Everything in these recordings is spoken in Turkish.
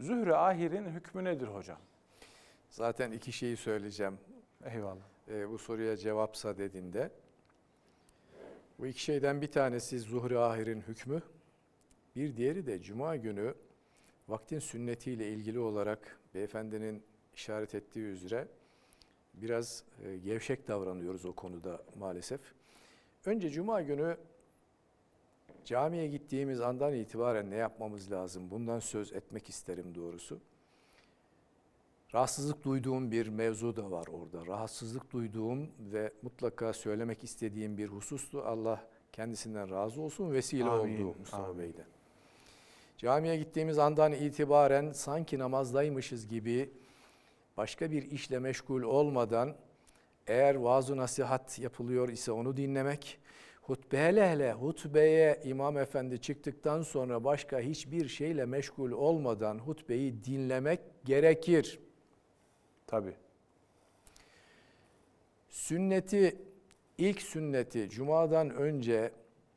Zühre ahirin hükmü nedir hocam? Zaten iki şeyi söyleyeceğim Eyvallah. e, bu soruya cevapsa dediğinde. Bu iki şeyden bir tanesi zuhri ahirin hükmü. Bir diğeri de cuma günü vaktin sünnetiyle ilgili olarak beyefendinin işaret ettiği üzere biraz e, gevşek davranıyoruz o konuda maalesef. Önce cuma günü camiye gittiğimiz andan itibaren ne yapmamız lazım? Bundan söz etmek isterim doğrusu. Rahatsızlık duyduğum bir mevzu da var orada. Rahatsızlık duyduğum ve mutlaka söylemek istediğim bir husustu. Allah kendisinden razı olsun vesile Amin, oldu Mustafa amin. Bey'den. Camiye gittiğimiz andan itibaren sanki namazdaymışız gibi başka bir işle meşgul olmadan eğer vaaz nasihat yapılıyor ise onu dinlemek, hutbe hele hele hutbeye imam efendi çıktıktan sonra başka hiçbir şeyle meşgul olmadan hutbeyi dinlemek gerekir. Tabii. Sünneti, ilk sünneti Cuma'dan önce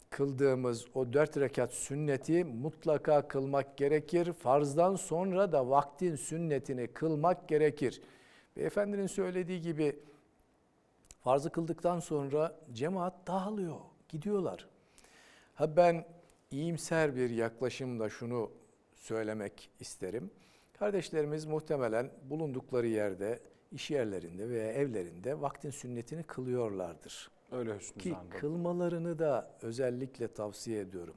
kıldığımız o dört rekat sünneti mutlaka kılmak gerekir. Farzdan sonra da vaktin sünnetini kılmak gerekir. Beyefendinin söylediği gibi farzı kıldıktan sonra cemaat dağılıyor, gidiyorlar. Ha ben iyimser bir yaklaşımla şunu söylemek isterim. Kardeşlerimiz muhtemelen bulundukları yerde, iş yerlerinde veya evlerinde vaktin sünnetini kılıyorlardır. Öyle hüsnü Ki zannım. kılmalarını da özellikle tavsiye ediyorum.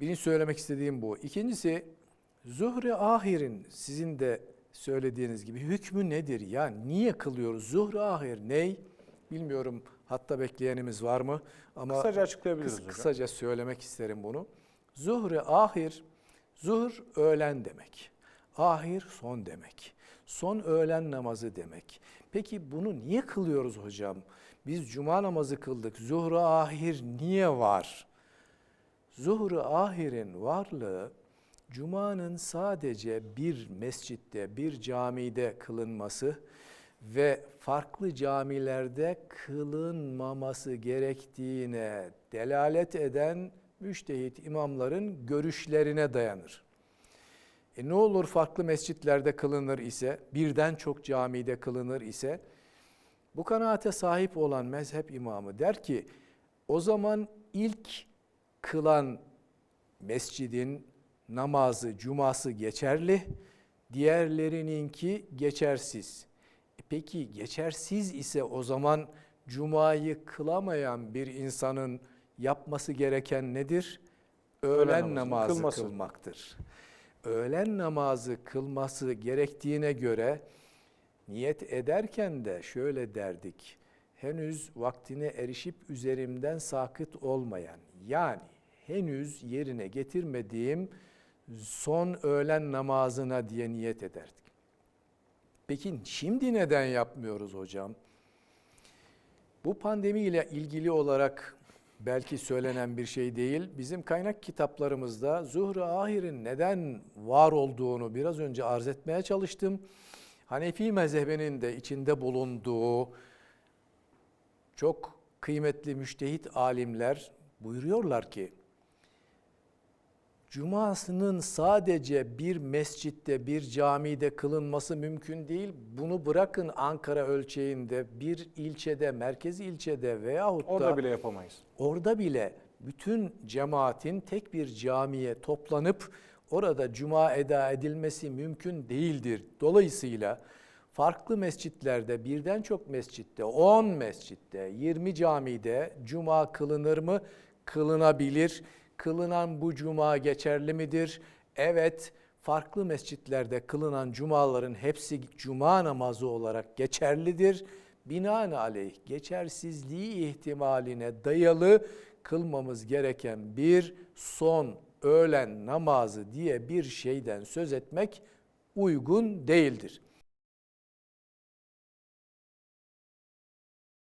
Birinci söylemek istediğim bu. İkincisi zuhre ahirin sizin de söylediğiniz gibi hükmü nedir? Ya niye kılıyoruz? Zuhre ahir ney? Bilmiyorum hatta bekleyenimiz var mı? Ama Kısaca açıklayabiliriz kıs- hocam. kısaca söylemek isterim bunu. Zuhre ahir, zuhr öğlen demek. Ahir son demek. Son öğlen namazı demek. Peki bunu niye kılıyoruz hocam? Biz cuma namazı kıldık. Zuhre ahir niye var? Zuhru ahirin varlığı Cuma'nın sadece bir mescitte, bir camide kılınması ve farklı camilerde kılınmaması gerektiğine delalet eden müştehit imamların görüşlerine dayanır. E ne olur farklı mescitlerde kılınır ise, birden çok camide kılınır ise, bu kanaate sahip olan mezhep imamı der ki, o zaman ilk kılan mescidin namazı, cuması geçerli, diğerlerininki geçersiz. Peki geçersiz ise o zaman cumayı kılamayan bir insanın yapması gereken nedir? Öğlen, Öğlen namazı kılması. kılmaktır. Öğlen namazı kılması gerektiğine göre niyet ederken de şöyle derdik. Henüz vaktine erişip üzerimden sakıt olmayan yani henüz yerine getirmediğim son öğlen namazına diye niyet ederdik. Peki şimdi neden yapmıyoruz hocam? Bu pandemiyle ilgili olarak belki söylenen bir şey değil. Bizim kaynak kitaplarımızda Zuhru Ahir'in neden var olduğunu biraz önce arz etmeye çalıştım. Hanefi mezhebinin de içinde bulunduğu çok kıymetli müştehit alimler buyuruyorlar ki Cumasının sadece bir mescitte, bir camide kılınması mümkün değil. Bunu bırakın Ankara ölçeğinde bir ilçede, merkez ilçede veyahut da Orada bile yapamayız. orada bile bütün cemaatin tek bir camiye toplanıp orada cuma eda edilmesi mümkün değildir. Dolayısıyla farklı mescitlerde birden çok mescitte, 10 mescitte, 20 camide cuma kılınır mı? Kılınabilir. Kılınan bu cuma geçerli midir? Evet, farklı mescitlerde kılınan cumaların hepsi cuma namazı olarak geçerlidir. Binaenaleyh geçersizliği ihtimaline dayalı kılmamız gereken bir son öğlen namazı diye bir şeyden söz etmek uygun değildir.